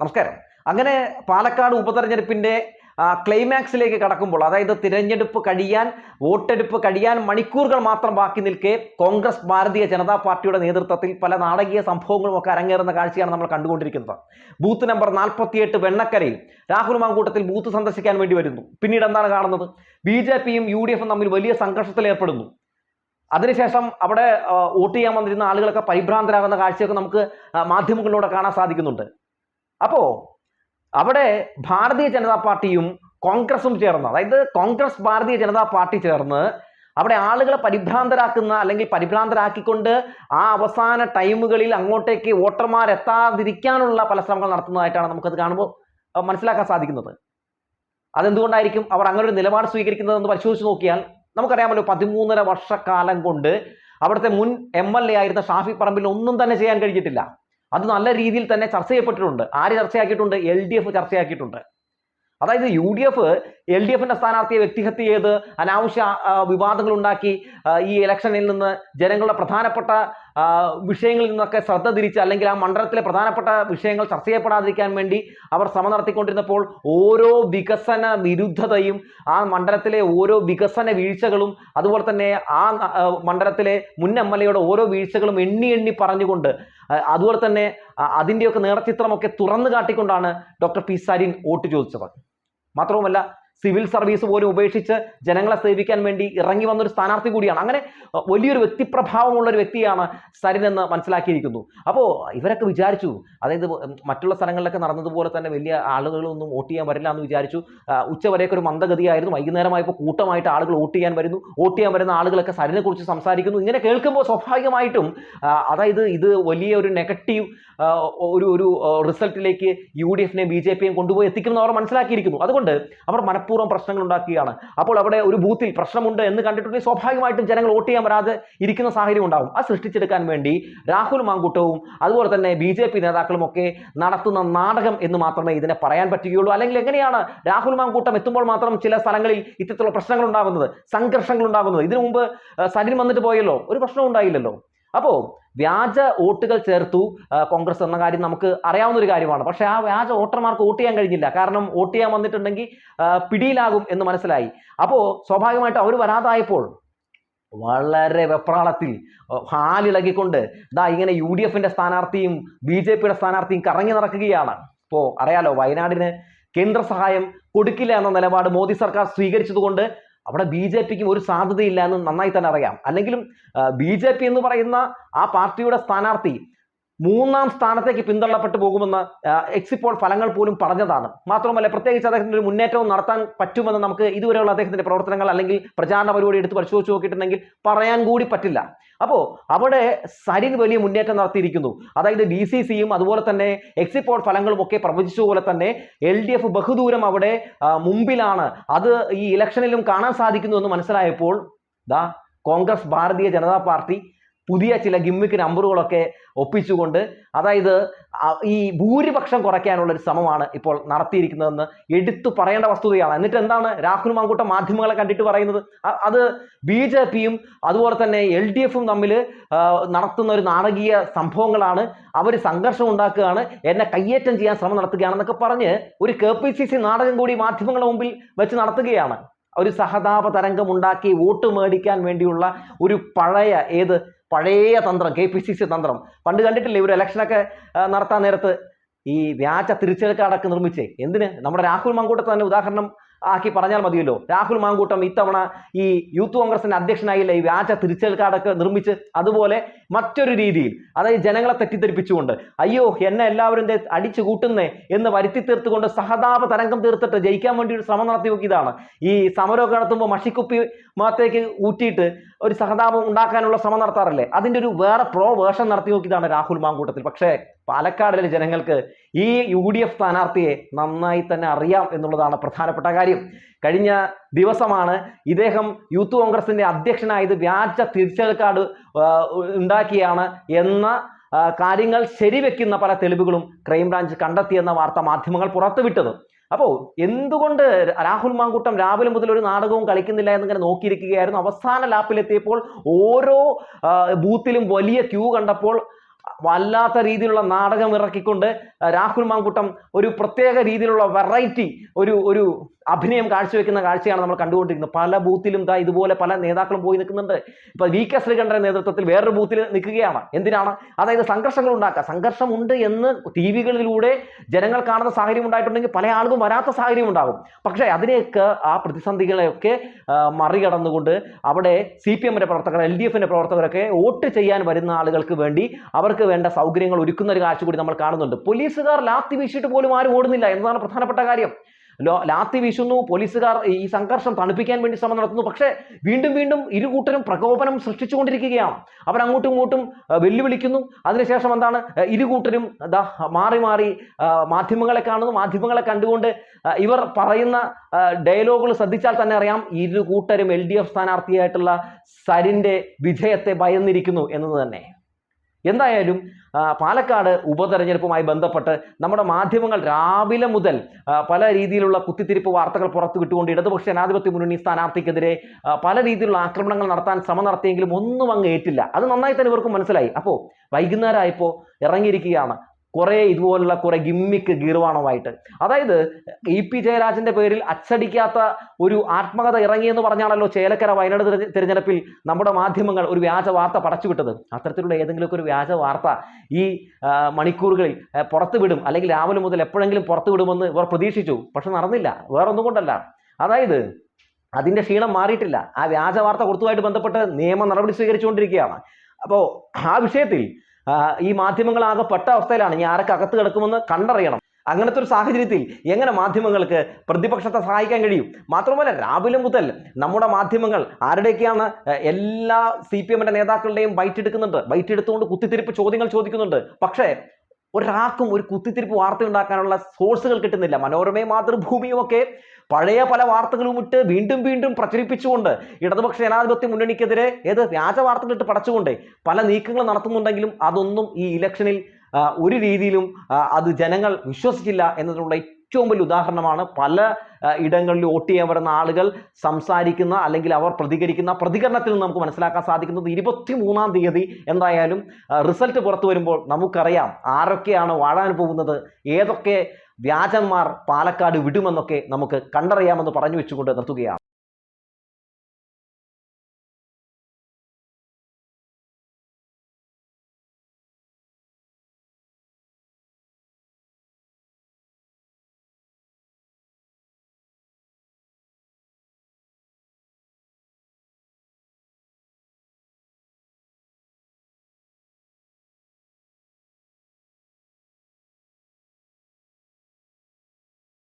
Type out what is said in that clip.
നമസ്കാരം. അങ്ങനെ പാലക്കാട് ഉപതെരഞ്ഞെടുപ്പിന്റെ ക്ലൈമാക്സിലേക്ക് കടക്കുമ്പോൾ അതായത് തിരഞ്ഞെടുപ്പ് കഴിയാൻ വോട്ടെടുപ്പ് കഴിയാൻ മണിക്കൂറുകൾ മാത്രം ബാക്കി നിൽക്കെ കോൺഗ്രസ് ഭാരതീയ ജനതാ പാർട്ടിയുടെ നേതൃത്വത്തിൽ പല നാടകീയ സംഭവങ്ങളും ഒക്കെ അരങ്ങേറുന്ന കാഴ്ചയാണ് നമ്മൾ കണ്ടുകൊണ്ടിരിക്കുന്നത്. ബൂത്ത് നമ്പർ നാൽപ്പത്തിയെട്ട് വെണ്ണക്കരയിൽ രാഹുൽ മാങ്കൂട്ടത്തിൽ ബൂത്ത് സന്ദർശിക്കാൻ വേണ്ടി വരുന്നു. പിന്നീട് എന്താണ് കാണുന്നത്? ബി ജെ പിയും യു ഡി എഫും തമ്മിൽ വലിയ സംഘർഷത്തിൽ ഏർപ്പെടുന്നു. അതിനുശേഷം അവിടെ വോട്ട് ചെയ്യാൻ വന്നിരുന്ന ആളുകളൊക്കെ പരിഭ്രാന്തരാകുന്ന കാഴ്ചയൊക്കെ നമുക്ക് മാധ്യമങ്ങളിലൂടെ കാണാൻ സാധിക്കുന്നുണ്ട്. അപ്പോ അവിടെ ഭാരതീയ ജനതാ പാർട്ടിയും കോൺഗ്രസും ചേർന്ന് അതായത് കോൺഗ്രസ് ഭാരതീയ ജനതാ പാർട്ടി ചേർന്ന് അവിടെ ആളുകളെ പരിഭ്രാന്തരാക്കുന്ന അല്ലെങ്കിൽ പരിഭ്രാന്തരാക്കിക്കൊണ്ട് ആ അവസാന ടൈമുകളിൽ അങ്ങോട്ടേക്ക് വോട്ടർമാർ എത്താതിരിക്കാനുള്ള പല ശ്രമങ്ങൾ നടത്തുന്നതായിട്ടാണ് നമുക്കത് കാണുമ്പോൾ മനസ്സിലാക്കാൻ സാധിക്കുന്നത്. അതെന്തുകൊണ്ടായിരിക്കും അവർ അങ്ങനെ ഒരു നിലപാട് സ്വീകരിക്കുന്നതെന്ന് പരിശോധിച്ച് നോക്കിയാൽ നമുക്കറിയാമല്ലോ പതിമൂന്നര വർഷക്കാലം കൊണ്ട് അവിടുത്തെ മുൻ എം എൽ എ ആയിരുന്ന ഷാഫി പറമ്പിൽ ഒന്നും തന്നെ ചെയ്യാൻ കഴിഞ്ഞിട്ടില്ല. അത് നല്ല രീതിയിൽ തന്നെ ചർച്ച ചെയ്യപ്പെട്ടിട്ടുണ്ട്. ആര് ചർച്ചയാക്കിയിട്ടുണ്ട്? എൽ ഡി എഫ് ചർച്ചയാക്കിയിട്ടുണ്ട്. അതായത് U D F L D എഫിന്റെ സ്ഥാനാർത്ഥിയെ വ്യക്തിഹത്യ ചെയ്ത് അനാവശ്യ വിവാദങ്ങൾ ഉണ്ടാക്കി ഈ ഇലക്ഷനിൽ നിന്ന് ജനങ്ങളുടെ പ്രധാനപ്പെട്ട വിഷയങ്ങളിൽ നിന്നൊക്കെ ശ്രദ്ധ തിരിച്ച് അല്ലെങ്കിൽ ആ മണ്ഡലത്തിലെ പ്രധാനപ്പെട്ട വിഷയങ്ങൾ ചർച്ച ചെയ്യപ്പെടാതിരിക്കാൻ വേണ്ടി അവർ ശ്രമം നടത്തിക്കൊണ്ടിരുന്നപ്പോൾ ഓരോ വികസന വിരുദ്ധതയും ആ മണ്ഡലത്തിലെ ഓരോ വികസന വീഴ്ചകളും അതുപോലെ തന്നെ ആ മണ്ഡലത്തിലെ മുൻ എം എൽ എയുടെ ഓരോ വീഴ്ചകളും എണ്ണി എണ്ണി പറഞ്ഞുകൊണ്ട് അതുപോലെ തന്നെ അതിന്റെയൊക്കെ നേർചിത്രമൊക്കെ തുറന്നു കാട്ടിക്കൊണ്ടാണ് ഡോക്ടർ പി സാരിൻ വോട്ട് ചോദിച്ചത്. മാത്രവുമല്ല സിവിൽ സർവീസ് പോലും ഉപേക്ഷിച്ച് ജനങ്ങളെ സേവിക്കാൻ വേണ്ടി ഇറങ്ങി വന്ന ഒരു സ്ഥാനാർത്ഥി കൂടിയാണ്. അങ്ങനെ വലിയൊരു വ്യക്തിപ്രഭാവമുള്ള ഒരു വ്യക്തിയാണ് സരിൻ എന്ന് മനസ്സിലാക്കിയിരിക്കുന്നു. അപ്പോൾ ഇവരൊക്കെ വിചാരിച്ചു അതായത് മറ്റുള്ള സ്ഥലങ്ങളിലൊക്കെ നടന്നതുപോലെ തന്നെ വലിയ ആളുകളൊന്നും വോട്ട് ചെയ്യാൻ വരില്ല എന്ന് വിചാരിച്ചു. ഉച്ചവരെയൊക്കെ ഒരു മന്ദഗതിയായിരുന്നു. വൈകുന്നേരമായപ്പോൾ കൂട്ടമായിട്ട് ആളുകൾ വോട്ട് ചെയ്യാൻ വരുന്നു. വോട്ട് ചെയ്യാൻ വരുന്ന ആളുകളൊക്കെ സരിനെ കുറിച്ച് സംസാരിക്കുന്നു. ഇങ്ങനെ കേൾക്കുമ്പോൾ സ്വാഭാവികമായിട്ടും അതായത് ഇത് വലിയ ഒരു നെഗറ്റീവ് ഒരു ഒരു റിസൾട്ടിലേക്ക് യു ഡി എഫിനെയും ബി ജെ പിയും കൊണ്ടുപോയി എത്തിക്കുമെന്ന് അവർ മനസ്സിലാക്കിയിരിക്കുന്നു. അതുകൊണ്ട് അവർ മനഃപൂർവം പ്രശ്നങ്ങൾ ഉണ്ടാക്കുകയാണ് അപ്പോൾ അവിടെ ഒരു ബൂത്തിൽ പ്രശ്നമുണ്ട് എന്ന് കണ്ടിട്ടുണ്ടെങ്കിൽ സ്വാഭാവികമായിട്ടും ജനങ്ങൾ വോട്ട് ചെയ്യാൻ വരാതെ ഇരിക്കുന്ന സാഹചര്യം ഉണ്ടാവും. അത് സൃഷ്ടിച്ചെടുക്കാൻ വേണ്ടി രാഹുൽ മാങ്കൂട്ടവും അതുപോലെ തന്നെ ബി ജെ പി നേതാക്കളും ഒക്കെ നടത്തുന്ന നാടകം എന്ന് മാത്രമേ ഇതിനെ പറയാൻ പറ്റുകയുള്ളൂ. അല്ലെങ്കിൽ എങ്ങനെയാണ് രാഹുൽ മാങ്കൂട്ടം എത്തുമ്പോൾ മാത്രം ചില സ്ഥലങ്ങളിൽ ഇത്തരത്തിലുള്ള പ്രശ്നങ്ങൾ ഉണ്ടാകുന്നത് സംഘർഷങ്ങൾ ഉണ്ടാകുന്നത്? ഇതിനു മുമ്പ് സരിൻ വന്നിട്ട് പോയല്ലോ. ഒരു പ്രശ്നവും ഉണ്ടായില്ലല്ലോ. അപ്പോൾ വ്യാജ വോട്ടുകൾ ചേർത്തു കോൺഗ്രസ് എന്ന കാര്യം നമുക്ക് അറിയാവുന്ന ഒരു കാര്യമാണ്. പക്ഷേ ആ വ്യാജ വോട്ടർമാർക്ക് വോട്ട് ചെയ്യാൻ കഴിഞ്ഞില്ല. കാരണം വോട്ട് ചെയ്യാൻ വന്നിട്ടുണ്ടെങ്കിൽ പിടിയിലാകും എന്ന് മനസ്സിലായി. അപ്പോൾ സ്വാഭാവികമായിട്ട് അവർ വരാതായപ്പോൾ വളരെ വെപ്രാളത്തിൽ ഹാലിളകിക്കൊണ്ട് ദാ ഇങ്ങനെ യു ഡി എഫിന്റെ സ്ഥാനാർത്ഥിയും ബി ജെ പിയുടെ സ്ഥാനാർത്ഥിയും കറങ്ങി നടക്കുകയാണ്. ഇപ്പോൾ അറിയാലോ വയനാടിന് കേന്ദ്ര സഹായം കൊടുക്കില്ല എന്ന നിലപാട് മോദി സർക്കാർ സ്വീകരിച്ചതുകൊണ്ട് അവിടെ ബി ജെ പിക്കും ഒരു സാധ്യതയില്ല എന്ന് നന്നായി തന്നെ അറിയാം. അല്ലെങ്കിലും ബി ജെ പി എന്ന് പറയുന്ന ആ പാർട്ടിയുടെ സ്ഥാനാർത്ഥി മൂന്നാം സ്ഥാനത്തേക്ക് പിന്തള്ളപ്പെട്ടു പോകുമെന്ന് എക്സിപ്പോൾ ഫലങ്ങൾ പോലും പറഞ്ഞതാണ്. മാത്രമല്ല പ്രത്യേകിച്ച് അദ്ദേഹത്തിന് ഒരു മുന്നേറ്റവും നടത്താൻ പറ്റുമെന്ന് നമുക്ക് ഇതുവരെയുള്ള അദ്ദേഹത്തിന്റെ പ്രവർത്തനങ്ങൾ അല്ലെങ്കിൽ പ്രചാരണ പരിപാടി എടുത്ത് പരിശോധിച്ച് നോക്കിയിട്ടുണ്ടെങ്കിൽ പറയാൻ കൂടി പറ്റില്ല. അപ്പോൾ അവിടെ സരിൻ വലിയ മുന്നേറ്റം നടത്തിയിരിക്കുന്നു. അതായത് ഡി സി സിയും അതുപോലെ തന്നെ എക്സിപ്പോൾ ഫലങ്ങളും ഒക്കെ പ്രവചിച്ച പോലെ തന്നെ എൽ ഡി എഫ് ബഹുദൂരം അവിടെ മുമ്പിലാണ്. അത് ഈ ഇലക്ഷനിലും കാണാൻ സാധിക്കുന്നു എന്ന് മനസ്സിലായപ്പോൾ ദാ കോൺഗ്രസ് ഭാരതീയ ജനതാ പാർട്ടി പുതിയ ചില ഗിമ്മിക്ക് നമ്പറുകളൊക്കെ ഒപ്പിച്ചുകൊണ്ട് അതായത് ഈ ഭൂരിപക്ഷം കുറയ്ക്കാനുള്ള ഒരു ശ്രമമാണ് ഇപ്പോൾ നടത്തിയിരിക്കുന്നതെന്ന് എടുത്തു പറയേണ്ട വസ്തുതയാണ്. എന്നിട്ട് എന്താണ് രാഹുൽ മാങ്കൂട്ട മാധ്യമങ്ങളെ കണ്ടിട്ട് പറയുന്നത്? അത് ബി ജെ പിയും അതുപോലെ തന്നെ എൽ ഡി എഫും തമ്മിൽ നടത്തുന്ന ഒരു നാടകീയ സംഭവങ്ങളാണ്. അവർ സംഘർഷം ഉണ്ടാക്കുകയാണ്. എന്നെ കയ്യേറ്റം ചെയ്യാൻ ശ്രമം നടത്തുകയാണെന്നൊക്കെ പറഞ്ഞ് ഒരു കെ പി സി സി നാടകം കൂടി മാധ്യമങ്ങളുടെ മുമ്പിൽ വെച്ച് നടത്തുകയാണ്. ഒരു സഹതാപ തരംഗം ഉണ്ടാക്കി വോട്ട് മേടിക്കാൻ വേണ്ടിയുള്ള ഒരു പഴയ ഏത് പഴയ തന്ത്രം കെ പി സി സി തന്ത്രം. പണ്ട് കണ്ടിട്ടില്ലേ ഇവർ ഇലക്ഷനൊക്കെ നടത്താൻ നേരത്ത് ഈ വ്യാജ തിരിച്ചെടുക്കാടൊക്കെ നിർമ്മിച്ചേ? എന്തിന്? നമ്മുടെ രാഹുൽ മാങ്കൂട്ടത്തെ തന്നെ ഉദാഹരണം ആക്കി പറഞ്ഞാൽ മതിയല്ലോ. രാഹുൽ മാങ്കൂട്ടം ഇത്തവണ ഈ യൂത്ത് കോൺഗ്രസിന്റെ അധ്യക്ഷനായില്ല. ഈ വ്യാജ തിരിച്ചെടുക്കാടൊക്കെ നിർമ്മിച്ച് അതുപോലെ മറ്റൊരു രീതിയിൽ അതായത് ജനങ്ങളെ തെറ്റിദ്ധരിപ്പിച്ചുകൊണ്ട് അയ്യോ എന്നെ എല്ലാവരും അടിച്ചു കൂട്ടുന്നേ എന്ന് വരുത്തി തീർത്തുകൊണ്ട് സഹതാപ തരംഗം തീർത്തിട്ട് ജയിക്കാൻ വേണ്ടി ഒരു ശ്രമം നടത്തി നോക്കിയതാണ് ഈ സമരമൊക്കെ നടത്തുമ്പോൾ മഷിക്കുപ്പി മുഖത്തേക്ക് ഊറ്റിയിട്ട് ഒരു സഹതാപം ഉണ്ടാക്കാനുള്ള ശ്രമം നടത്താറില്ലേ? അതിന്റെ ഒരു വേറെ പ്രോ വേർഷൻ നടത്തി നോക്കിയതാണ് രാഹുൽ മാങ്കൂട്ടത്തിൽ. പക്ഷേ പാലക്കാടിലെ ജനങ്ങൾക്ക് ഈ യു ഡി എഫ് സ്ഥാനാർത്ഥിയെ നന്നായി തന്നെ അറിയാം എന്നുള്ളതാണ് പ്രധാനപ്പെട്ട കാര്യം. കഴിഞ്ഞ ദിവസമാണ് ഇദ്ദേഹം യൂത്ത് കോൺഗ്രസിന്റെ അധ്യക്ഷനായത് വ്യാജ തിരിച്ചെടുക്കാട് ഉണ്ടാക്കിയാണ് എന്ന കാര്യങ്ങൾ ശരിവെക്കുന്ന പല തെളിവുകളും ക്രൈംബ്രാഞ്ച് കണ്ടെത്തിയെന്ന വാർത്ത മാധ്യമങ്ങൾ പുറത്തുവിട്ടത്. അപ്പോൾ എന്തുകൊണ്ട് രാഹുൽ മാങ്കൂട്ടം രാവിലെ മുതൽ ഒരു നാടകവും കളിക്കുന്നില്ല എന്നിങ്ങനെ നോക്കിയിരിക്കുകയായിരുന്നു? അവസാന ലാപ്പിലെത്തിയപ്പോൾ ഓരോ ബൂത്തിലും വലിയ ക്യൂ കണ്ടപ്പോൾ വല്ലാത്ത രീതിയിലുള്ള നാടകം ഇറക്കിക്കൊണ്ട് രാഹുൽ മാങ്കുട്ടം ഒരു പ്രത്യേക രീതിയിലുള്ള വെറൈറ്റി ഒരു ഒരു അഭിനയം കാഴ്ചവെക്കുന്ന കാഴ്ചയാണ് നമ്മൾ കണ്ടുകൊണ്ടിരിക്കുന്നത്. പല ബൂത്തിലും ദാ ഇതുപോലെ പല നേതാക്കളും പോയി നിൽക്കുന്നുണ്ട്. ഇപ്പൊ വി കെ ശ്രീകണ്ഠന്റെ നേതൃത്വത്തിൽ വേറൊരു ബൂത്തിൽ നിൽക്കുകയാണ്. എന്തിനാണ്? അതായത് സംഘർഷങ്ങൾ ഉണ്ടാക്കുക. സംഘർഷമുണ്ട് എന്ന് ടി വികളിലൂടെ ജനങ്ങൾ കാണുന്ന സാഹചര്യം ഉണ്ടായിട്ടുണ്ടെങ്കിൽ പല ആളുകളും വരാത്ത സാഹചര്യം ഉണ്ടാകും. പക്ഷേ അതിനെയൊക്കെ ആ പ്രതിസന്ധികളെയൊക്കെ മറികടന്നുകൊണ്ട് അവിടെ സി പി എമ്മിന്റെ പ്രവർത്തകർ എൽ ഡി എഫിന്റെ പ്രവർത്തകരൊക്കെ വോട്ട് ചെയ്യാൻ വരുന്ന ആളുകൾക്ക് വേണ്ടി അവർക്ക് വേണ്ട സൗകര്യങ്ങൾ ഒരുക്കുന്ന ഒരു കാഴ്ച കൂടി നമ്മൾ കാണുന്നുണ്ട്. പോലീസുകാർ ലാത്തി വീശിയിട്ട് പോലും ആരും ഓടുന്നില്ല എന്നതാണ് പ്രധാനപ്പെട്ട കാര്യം. ലാത്തി വീശുന്നു പോലീസുകാർ ഈ സംഘർഷം തണുപ്പിക്കാൻ വേണ്ടി ശ്രമം നടത്തുന്നു. പക്ഷേ വീണ്ടും വീണ്ടും ഇരു കൂട്ടരും പ്രകോപനം സൃഷ്ടിച്ചുകൊണ്ടിരിക്കുകയാണ്. അവർ അങ്ങോട്ടും ഇങ്ങോട്ടും വെല്ലുവിളിക്കുന്നു. അതിനുശേഷം എന്താണ്? ഇരുകൂട്ടരും ഇരു കൂട്ടരും ദാ മാറി മാറി മാധ്യമങ്ങളെ കാണുന്നു. മാധ്യമങ്ങളെ കണ്ടുകൊണ്ട് ഇവർ പറയുന്ന ഡയലോഗുകൾ ശ്രദ്ധിച്ചാൽ തന്നെ അറിയാം ഇരു കൂട്ടരും എൽ ഡി എഫ് സ്ഥാനാർത്ഥിയായിട്ടുള്ള സരിന്റെ വിജയത്തെ ഭയന്നിരിക്കുന്നു എന്നത് തന്നെ. എന്തായാലും പാലക്കാട് ഉപതെരഞ്ഞെടുപ്പുമായി ബന്ധപ്പെട്ട് നമ്മുടെ മാധ്യമങ്ങൾ രാവിലെ മുതൽ പല രീതിയിലുള്ള കുത്തിത്തിരിപ്പ് വാർത്തകൾ പുറത്തു വിട്ടുകൊണ്ട് ഇടതുപക്ഷ ജനാധിപത്യ മുന്നണി സ്ഥാനാർത്ഥിക്കെതിരെ പല രീതിയിലുള്ള ആക്രമണങ്ങൾ നടത്താൻ ശ്രമം നടത്തിയെങ്കിലും ഒന്നും അങ്ങ് ഏറ്റില്ല. അത് നന്നായി തന്നെ ഇവർക്ക് മനസ്സിലായി. അപ്പോൾ വൈകുന്നേരമായപ്പോൾ ഇറങ്ങിയിരിക്കുകയാണ് കുറേ ഇതുപോലുള്ള കുറേ ഗിമ്മിക്ക് ഗീർവാണമായിട്ട് അതായത് ഇ പി ജയരാജന്റെ പേരിൽ അച്ചടിക്കാത്ത ഒരു ആത്മകഥ ഇറങ്ങിയെന്ന് പറഞ്ഞാണല്ലോ ചേലക്കര വയനാട് തിരഞ്ഞെടുപ്പിൽ നമ്മുടെ മാധ്യമങ്ങൾ ഒരു വ്യാജ വാർത്ത പടച്ചുവിട്ടത് അത്തരത്തിലുള്ള ഏതെങ്കിലുമൊക്കെ ഒരു വ്യാജ വാർത്ത ഈ മണിക്കൂറുകളിൽ പുറത്തുവിടും പുറത്തു വിടും. അല്ലെങ്കിൽ രാവിലെ മുതൽ എപ്പോഴെങ്കിലും പുറത്തു വിടുമെന്ന് ഇവർ പ്രതീക്ഷിച്ചു. പക്ഷെ നടന്നില്ല. വേറൊന്നും കൊണ്ടല്ല. അതായത് അതിന്റെ ക്ഷീണം മാറിയിട്ടില്ല. ആ വ്യാജ വാർത്ത കൊടുത്തതുമായിട്ട് ബന്ധപ്പെട്ട് നിയമ നടപടി സ്വീകരിച്ചുകൊണ്ടിരിക്കുകയാണ്. അപ്പോൾ ആ വിഷയത്തിൽ ഈ മാധ്യമങ്ങൾ ആകെ പെട്ട അവസ്ഥയിലാണ്. ഇനി ആരൊക്കെ അകത്ത് കിടക്കുമെന്ന് കണ്ടറിയണം. അങ്ങനത്തെ ഒരു സാഹചര്യത്തിൽ എങ്ങനെ മാധ്യമങ്ങൾക്ക് പ്രതിപക്ഷത്തെ സഹായിക്കാൻ കഴിയും? മാത്രമല്ല രാവിലെ മുതൽ നമ്മുടെ മാധ്യമങ്ങൾ ആരുടെയൊക്കെയാണ് എല്ലാ സി പി എമ്മിന്റെ നേതാക്കളുടെയും ബൈറ്റ് എടുക്കുന്നുണ്ട്. ബൈറ്റ് എടുത്തുകൊണ്ട് കുത്തിത്തിരിപ്പ് ചോദ്യങ്ങൾ ചോദിക്കുന്നുണ്ട്. പക്ഷേ ഒരാൾക്കും ഒരു കുത്തിത്തിരിപ്പ് വാർത്ത ഉണ്ടാക്കാനുള്ള സോഴ്സുകൾ കിട്ടുന്നില്ല. മനോരമയും മാതൃഭൂമിയും ഒക്കെ പഴയ പല വാർത്തകളും ഇട്ട് വീണ്ടും വീണ്ടും പ്രചരിപ്പിച്ചുകൊണ്ട് ഇടതുപക്ഷ ജനാധിപത്യ മുന്നണിക്കെതിരെ ഏത് വ്യാജ വാർത്തകൾ ഇട്ട് പടച്ചുകൊണ്ട് പല നീക്കങ്ങൾ നടത്തുന്നുണ്ടെങ്കിലും അതൊന്നും ഈ ഇലക്ഷനിൽ ഒരു രീതിയിലും അത് ജനങ്ങൾ വിശ്വസിച്ചില്ല എന്നതിനുള്ള ഏറ്റവും വലിയ ഉദാഹരണമാണ് പല ഇടങ്ങളിൽ വോട്ട് ചെയ്യാൻ വരുന്ന ആളുകൾ സംസാരിക്കുന്ന അല്ലെങ്കിൽ അവർ പ്രതികരിക്കുന്ന പ്രതികരണത്തിൽ നിന്ന് നമുക്ക് മനസ്സിലാക്കാൻ സാധിക്കുന്നത് ഇരുപത്തി മൂന്നാം തീയതി എന്തായാലും റിസൾട്ട് പുറത്തു വരുമ്പോൾ നമുക്കറിയാം ആരൊക്കെയാണ് വാഴാൻ പോകുന്നത് ഏതൊക്കെ വ്യാജന്മാർ പാലക്കാട് വിടുമെന്നൊക്കെ നമുക്ക് കണ്ടറിയാമെന്ന് പറഞ്ഞു വെച്ചുകൊണ്ട് നിർത്തുകയാണ്.